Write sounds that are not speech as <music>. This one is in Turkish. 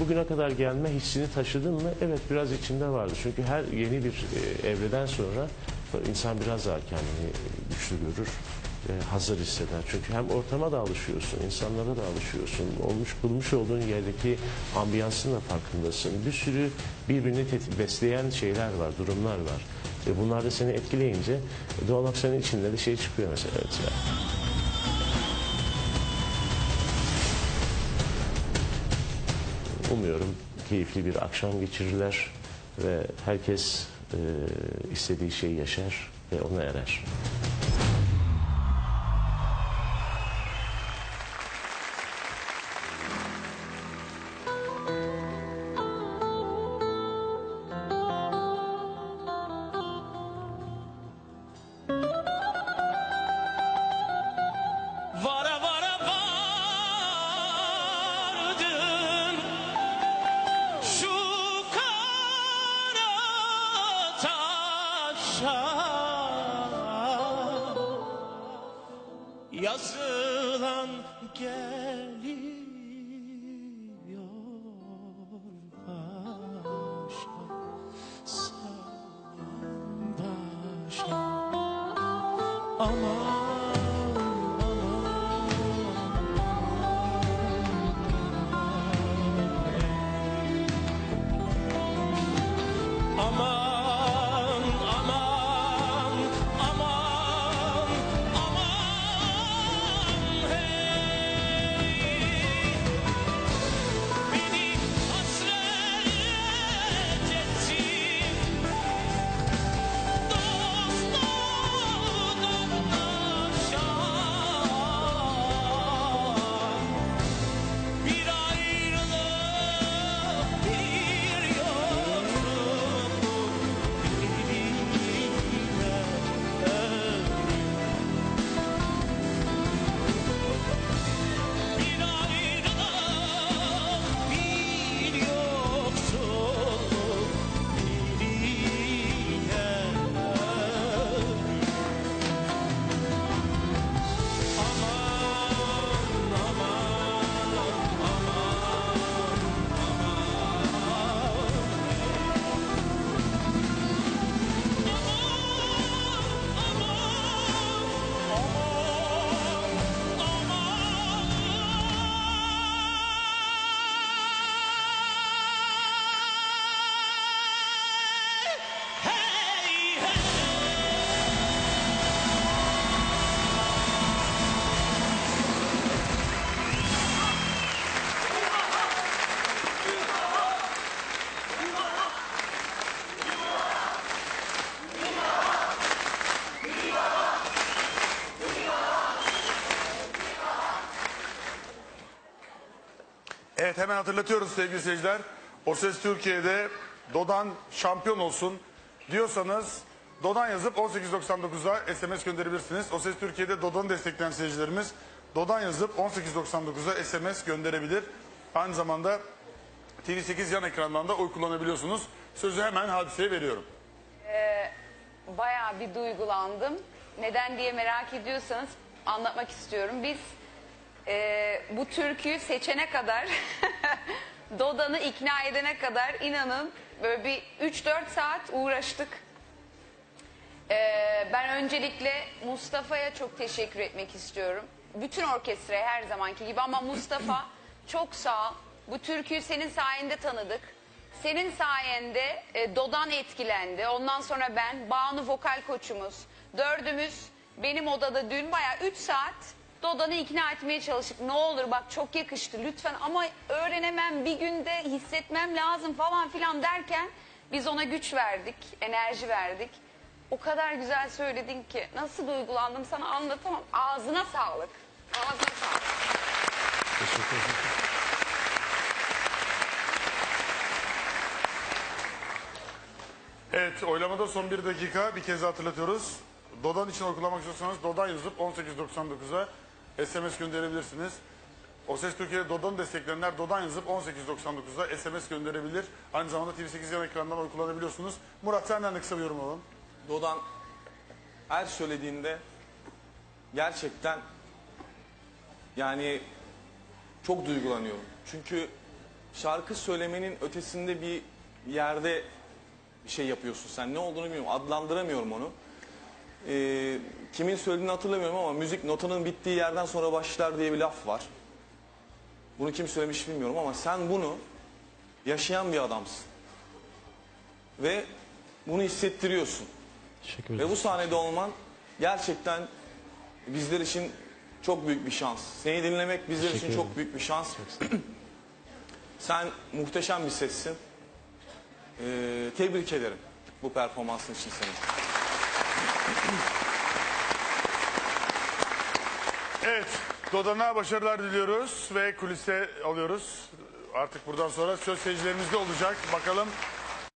bugüne kadar gelme hissini taşıdın mı? Evet biraz içinde vardı. Çünkü her yeni bir e, evreden sonra insan biraz daha kendini güçlü görür. hazır hisseder. Çünkü hem ortama da alışıyorsun, insanlara da alışıyorsun. Olmuş bulmuş olduğun yerdeki ambiyansın da farkındasın. Bir sürü birbirini besleyen şeyler var, durumlar var. E, bunlar da seni etkileyince doğal olarak senin içinde de şey çıkıyor mesela. Evet, Umuyorum keyifli bir akşam geçirirler ve herkes e, istediği şeyi yaşar ve ona erer. Yazılan geliyor başa sen başa aman. Aman Evet hemen hatırlatıyoruz sevgili seyirciler. O Ses Türkiye'de Dodan şampiyon olsun diyorsanız Dodan yazıp 1899'a SMS gönderebilirsiniz. O Ses Türkiye'de Dodan'ı destekleyen seyircilerimiz Dodan yazıp 1899'a SMS gönderebilir. Aynı zamanda TV8 yan ekrandan da oy kullanabiliyorsunuz. Sözü hemen hadiseye veriyorum. bayağı bir duygulandım. Neden diye merak ediyorsanız anlatmak istiyorum. Biz e, bu türküyü seçene kadar, <laughs> Doda'nı ikna edene kadar inanın böyle bir 3-4 saat uğraştık. E, ben öncelikle Mustafa'ya çok teşekkür etmek istiyorum. Bütün orkestraya her zamanki gibi ama Mustafa <clears throat> çok sağ ol. Bu türküyü senin sayende tanıdık. Senin sayende e, Dodan etkilendi. Ondan sonra ben, Banu vokal koçumuz. Dördümüz benim odada dün bayağı 3 saat Dodan'ı ikna etmeye çalıştık. Ne olur bak çok yakıştı lütfen ama öğrenemem bir günde hissetmem lazım falan filan derken biz ona güç verdik, enerji verdik. O kadar güzel söyledin ki nasıl duygulandım sana anlatamam. Ağzına sağlık. Ağzına sağlık. Teşekkür ederim. Evet oylamada son bir dakika bir kez hatırlatıyoruz. Dodan için oy kullanmak istiyorsanız Dodan yazıp 1899'a SMS gönderebilirsiniz. O Ses Türkiye'de Dodan'ı destekleyenler Dodan yazıp 1899'a SMS gönderebilir. Aynı zamanda TV8 yan ekrandan oy kullanabiliyorsunuz. Murat senden de kısa bir yorum alalım. Dodan her söylediğinde gerçekten yani çok duygulanıyorum. Çünkü şarkı söylemenin ötesinde bir yerde bir şey yapıyorsun sen. Ne olduğunu bilmiyorum. Adlandıramıyorum onu. Ee, kimin söylediğini hatırlamıyorum ama müzik notanın bittiği yerden sonra başlar diye bir laf var. Bunu kim söylemiş bilmiyorum ama sen bunu yaşayan bir adamsın. Ve bunu hissettiriyorsun. Teşekkür Ve bu sahnede olman gerçekten bizler için çok büyük bir şans. Seni dinlemek bizler için çok büyük bir şans. <clears throat> Sen muhteşem bir sessin. Ee, tebrik ederim bu performansın için seni. Evet, Dodan'a başarılar diliyoruz ve kulise alıyoruz. Artık buradan sonra söz seyircilerimizde olacak. Bakalım